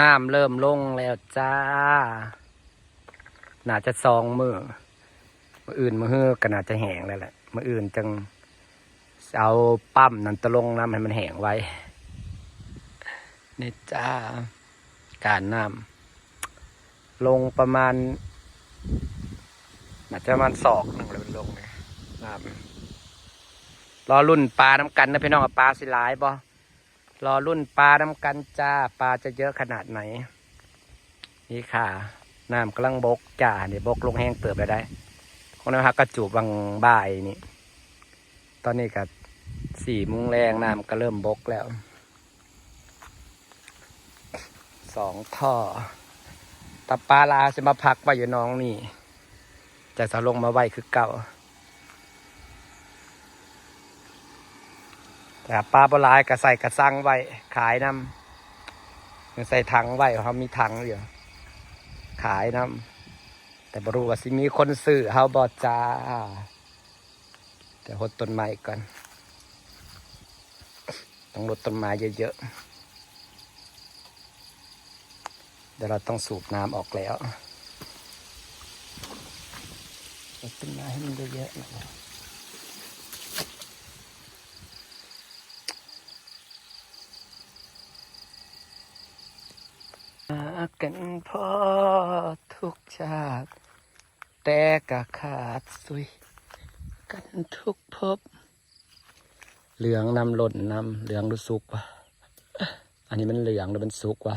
น้ำเริ่มลงแล้วจ้า น่าจะซองมือมืออื่นมือเฮือก็น่าจะแห้งแล้วแหละมืออื่นจังเอาปั๊มนั่นตะลงน้ำให้มันแห้งไว้นี่จ้า การน้ำลงประมาณน่าจะประมาณศอกหนึ่งเลยมันลงเลยน้ำรอรุ่นปลาน้ำกันนะพี่น้องปลาสิลายบ่ รอรุ่นปลาน้ำกันจ้าปลาจะเยอะขนาดไหน นี่ค่ะน้ำกำลังบกจ้าเดี๋ยวบกลงแห้งเติบไปได้คนนั้นฮักกระจูบบางบ่ายนี่ตอนนี้กับสี่มุ้งแรงน้ำก็เริ่มบกแล้วสองท่อตาปลาลาจะมาพักไว้อยู่น้องนี่จะสลงมาไว้คือเก่า แต่ปลาปลายก็ใส่กระซังไว้ ขายน้ำใส่ถังไว้เขามีถังอยู่ขายน้ำแต่บรูว่าสิมีคนซื้อเฮาบอจ้าแต่หดต้นไม้ก่อน ต้องลดต้นไม้เยอะๆเดี๋ยวเราต้องสูบน้ำออกแล้วลดต้นไม้ให้มันเยอะๆากันพอทุกชาติ แต่ก็ขาดสุย กันทุกภพเหลืองนำหล่นนำเหลืองหรือสุกวะอันนี้มันเหลืองหรือมันสุกวะ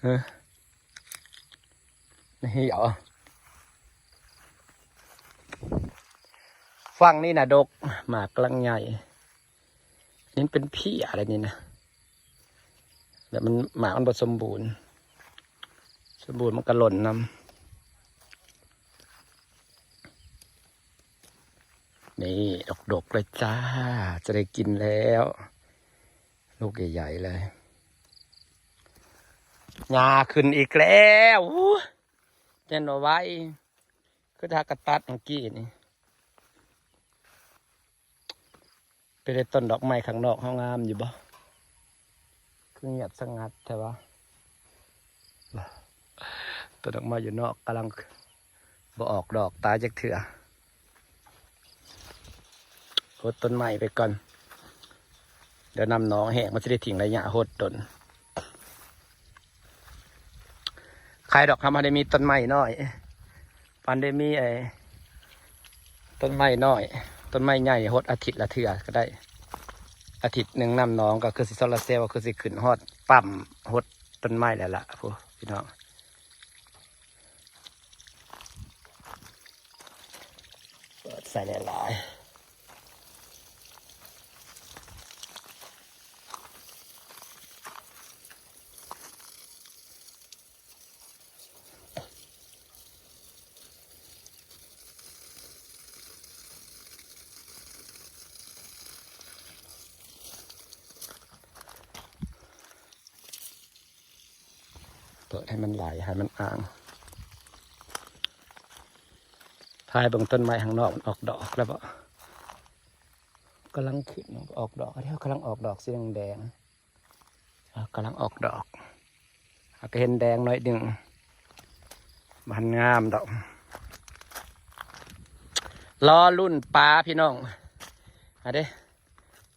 เฮ้ยนี่เหรอฟังนี่นะดกหมากกลังใหญ่นี่เป็นพี่อะไรนี่นะ แบบมันหมากมันบสมบูรณ์สมบูรณ์มันก็หล่นนำนี่ดกๆเลยจ้า จะได้กินแล้ว ลูกใหญ่ๆเลยงาขึ้นอีกแล้วเจนเอาไว้คือทากระตัดเมื่อกี้นี่ไปได้ต้นดอกไม้ข้างนอกห้องงามอยู่บ่ เงียบสงัดใช่ปะต้นดอกไม้อยู่นอกกำลังบ่ออกดอกตายจากเถื่อหดต้นใหม่ไปก่อน เดี๋ยวนำน้องแห้งมันจะได้ถิ่งระยะหดต้นใครดอกทำมาได้มีต้นไม้น้อยปันได้มีไอ้ต้นไม้น้อย ต้นไม้ใหญ่หดอาทิตย์ละเทื่อก็ได้ อาทิตย์หนึ่งนำน้องก็คือสิโซลาร์เซลล์ก็คือสิขึ้นฮอดปั่มฮดต้นไม้แล้วล่ะพวกพี่น้องเปิดใส่หลายๆ เปิดให้มันไหลให้มันอ่างพายบางต้นไม้ข้างนอกมันออกดอกแล้วบ่กำลังขึ้นออกดอกเดี๋ยวกำลังออกดอกสีแดงๆอะกำลังออกดอกอะก็เห็นแดงหน่อยหนึ่งมันงามดอกรอรุ่นปลาพี่น้องอะเด้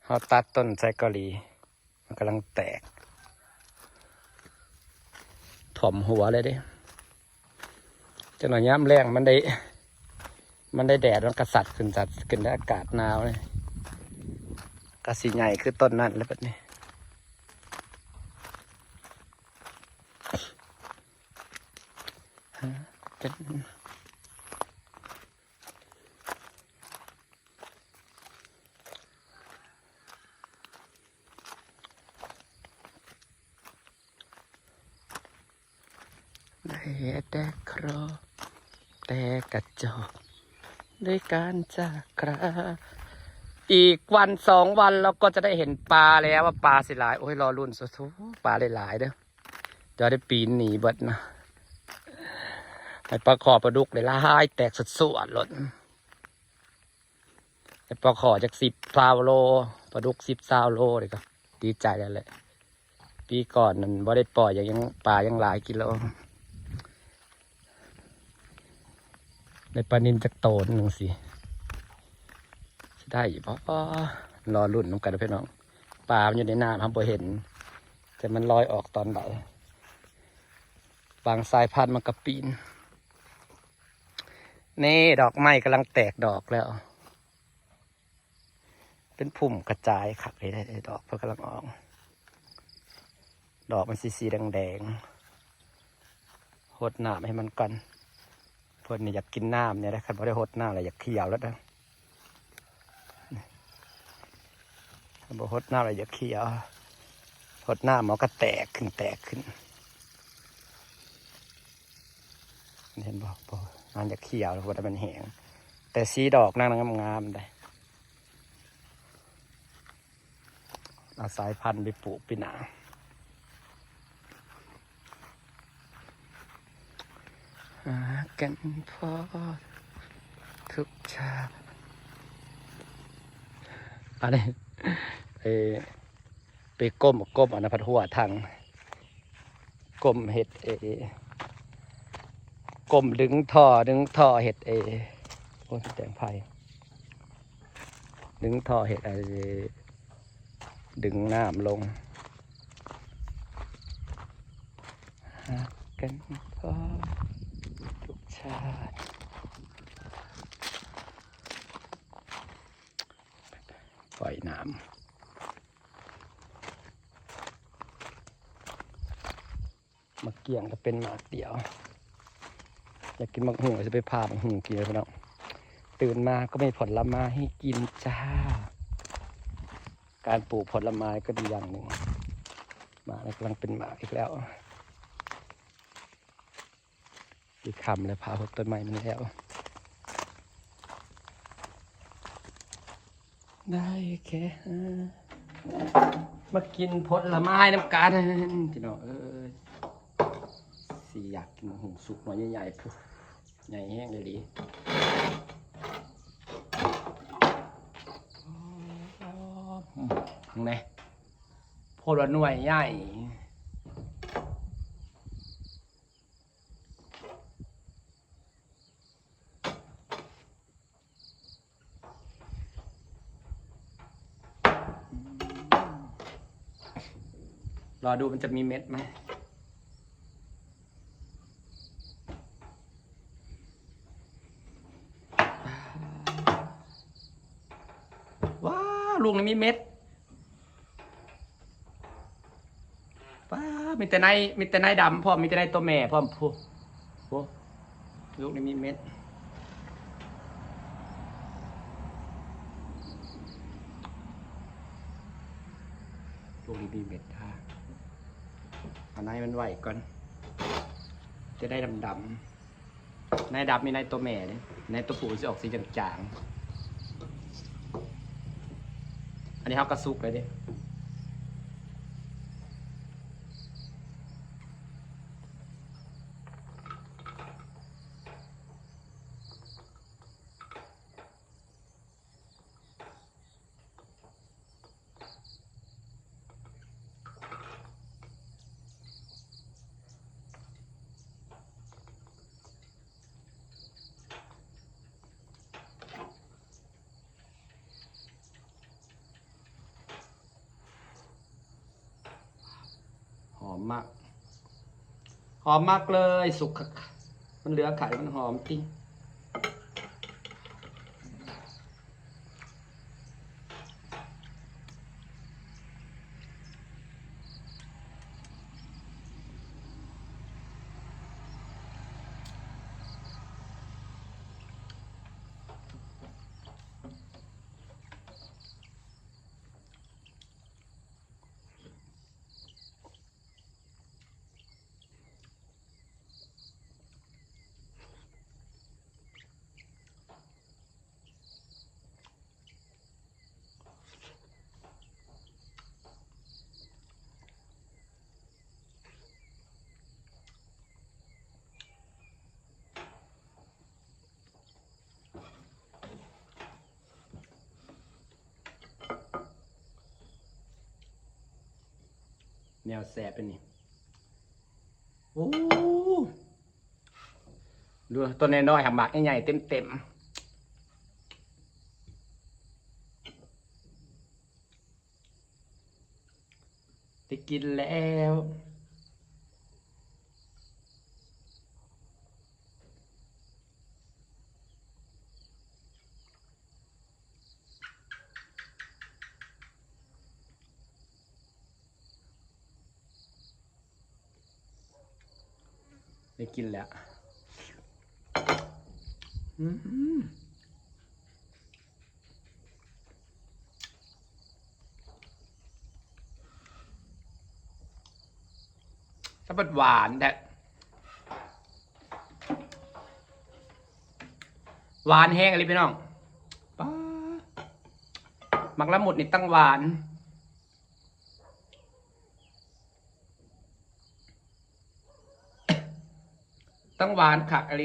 เขาตัดต้นไซกอรี มันกำลังแตก ถ่อมหัวเลยเด้จังหน่อยย้ำแรงมันได้ มันได้แดดมันกระสัดขึ้นสัดขึ้นได้อากาศหนาวเลยกระสีใหญ่คือต้นนั่นแล้วแบบนี้เป็น แต่ครอ แต่กระจอกด้วยการจากราอีกวันสองวันเราก็จะได้เห็นปลาแล้วว่าปลาสิหลาย โอ้ยรอรุ่นสุดๆปลาหลายๆเด้อจะได้ปีนหนีเบิดนะไอปลาขอปลาดุกเลยลายแตกสุดสวดหล่นไอปลาขอจากสิบซาวโลปลาดุกสิบซาวโลเลยก็ดีใจแล้วแหละปีก่อนนั้นบ่ได้ปล่อยอย่างยังปลายังหลายกิโล ในปลานินจากโตนหนึ่งสิได้อยู่ปะรอรุ่นน้ำกันนะพี่อน้องปลามันอยู่ในน้ำครับบ่เห็น แต่มันลอยออกตอนไหนบางสายพันธุ์มันกระปีน นี่ดอกไม้กำลังแตกดอกแล้ว เป็นพุ่มกระจายขับเลยได้ดอกเพื่อกำลังออก ดอกมันสีสีแดงๆหดหน้ำให้มันก่อน พื่อนนี่อยากกินน้ำเนี่ยนะครับพอได้หดน้ำอะไรอยากเขียวแล้วนะบ่หดน้ำอะไรอยากเขียวหดน้ำมันก็แตกขึ้นแตกขึ้นเห็นบอกบอกมันจะเขียวแล้วพอมันแห้งแต่สีดอกนั่งงามๆได้เอาสายพันธุ์ไปปลูกปีหนาหา กันพอทุกชาติอะไรไปไปก้มก้มอันพัดหัวทางก้มเห็ดเอกลมดึงท่อดึงท่อเห็ดเอโอ้แตงไผ่ดึงท่อเห็ดไอดึงน้ำลงหากันพอ ปล่อยน้ำมาเกี่ยงก็เป็นหมากเดียว อยากกินมักหุงจะไปพามักหุงกินเลยพี่น้องตื่นมาก็ไม่ผลไม้ให้กินจ้า การปลูกผลไม้ก็ดีอย่างหนึ่งหมากกำลังเป็นหมากอีกแล้ว อีกคำเลยพาพบต้นไม้มันแล้ว ได้แค่มากินผลไม้น้ำกันพี่น้องเอ้ยสีอยากกินหุงสุกหน่อยใหญ่ๆพุใหญ่แห้งเลยดิมึงไงโพดว่าหน่วยใหญ่ รอดูมันจะมีเม็ดไหมว้าลูกนี่มีเม็ดป้ามีแต่ในมีแต่ในดำพร้อมีแต่ในตัวแม่พร้อมพูโอ้ลูกนี่มีเม็ดลูกนี่มีเม็ด เอาในมันไหวก่อน จะได้ดำดำในดับมีในตัวแม่เนี่ยในตัวผู้จะออกสีจางๆ อันนี้เขากระซุกเลยดิ มมาก หอมมากเลยสุกมันเหลือไข่มันหอมจริง แนวแสบเป็นนี่โอ้ดูต้นน้อยๆหักหมากใหญ่ๆเต็มๆได้กินแล้ว ได้กินแล้วอืมถ้าเป็นหวานแต่หวานแห้งอะไรพี่น้องป้ามักละหมุดนี่ตั้งหวาน ตั้งหวานขักอะไร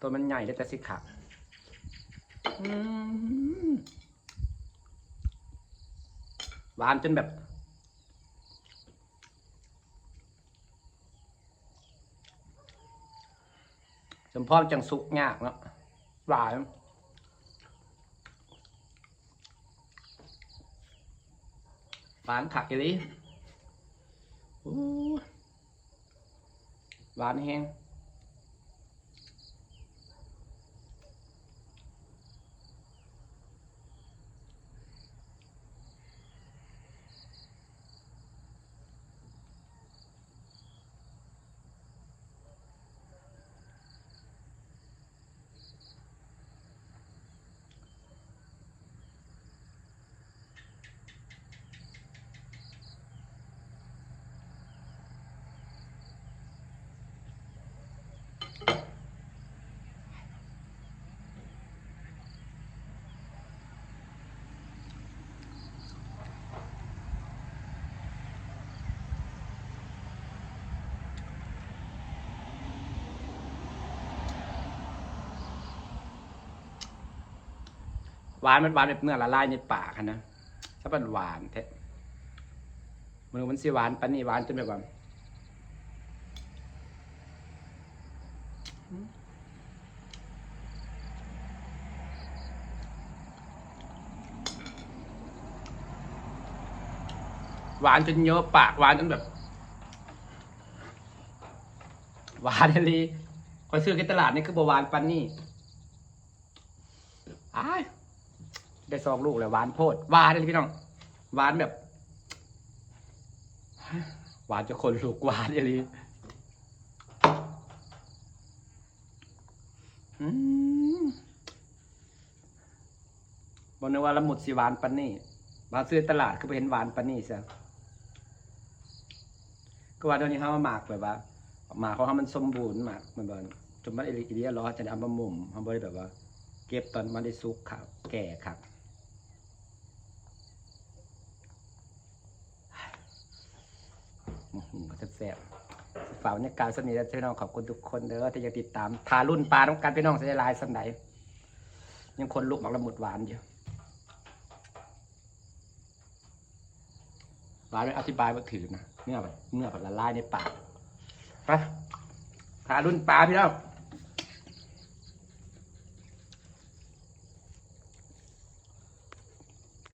ตัวมันใหญ่ได้แต่สิขักอืมหวานจนแบบจนพ่อมจังสุกยากเนาะหวาน หวานขักอยู่ดิอู้หวานแห้ง หวานมันหวานแบบเนื้อละลายในปากนะถ้าเป็นหวานแท้มันมันสิหวานปานนี้หวานจนแบบว่าหวานจนเยอะปากหวานจนแบบหวานเลยคอยซื้อที่ตลาดนี่คือบวหวานปันนี่อ้าย ได้ซองลูกเลยหวานโพดหวานเลยพี่น้องหวานแบบหวานจะคนลูกหวานเลยอืมบอกนึกว่าละมุดสีหวานปันนี่มาซื้อตลาดคือไปเห็นหวานปันนี่ซะก็ว่าเดี๋ยวนี้เขามาหมากแบบว่าหมากของเขามันสมบูรณ์มากมันแบบจนมันอิริอิริยร้อนจะได้เอามาหมุมเขาบริแบบว่า เก็บตอนมันได้สุกครับแก่ครับอื้อหือ แซ่บๆฝากบรรยากาศสนิทพี่น้องขอบคุณทุกคนเด้อที่ยังติดตามทารุ่นปลาต้องการพี่น้องเสียลายสันไหนยังคนลุกหมักละมุดหวานอยู่หวานไม่อธิบายว่าถือนะเนื้อแบบเนื้อแบบละลายในปากไปทารุ่นปลาพี่น้อง